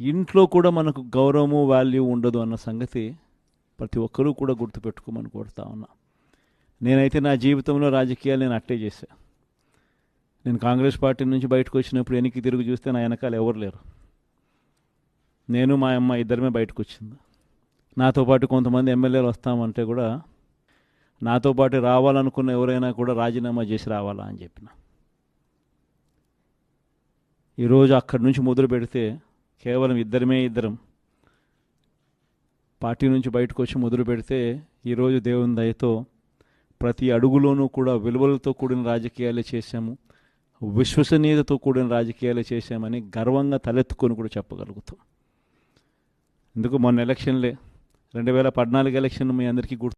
ఇంట్లో కూడా మనకు గౌరవము వాల్యూ ఉండదు అన్న సంగతి ప్రతి ఒక్కరూ కూడా గుర్తుపెట్టుకోమని కోరుతా ఉన్నా. నేనైతే నా జీవితంలో రాజకీయాలు నేను అట్టే చేశా. నేను కాంగ్రెస్ పార్టీ నుంచి బయటకు వచ్చినప్పుడు వెనక్కి తిరిగి చూస్తే నా వెనకాల ఎవరు లేరు. నేను మా అమ్మ ఇద్దరమే బయటకు వచ్చింది. నాతో పాటు కొంతమంది ఎమ్మెల్యేలు వస్తామంటే కూడా నాతో పాటు రావాలనుకున్న ఎవరైనా కూడా రాజీనామా చేసి రావాలా అని చెప్పిన. ఈరోజు అక్కడి నుంచి మొదలు పెడితే కేవలం ఇద్దరమే ఇద్దరం. పార్టీ నుంచి బయటకు వచ్చి మొదలు పెడితే ఈరోజు దేవుని దయతో ప్రతి అడుగులోనూ కూడా విలువలతో కూడిన రాజకీయాలే చేశాము విశ్వసనీయతతో కూడిన రాజకీయాలే చేశామని గర్వంగా తలెత్తుకొని కూడా చెప్పగలుగుతాం. ఎందుకు మొన్న ఎలక్షన్లే రెండు వేల పద్నాలుగు ఎలక్షన్ మీ అందరికీ గుర్తు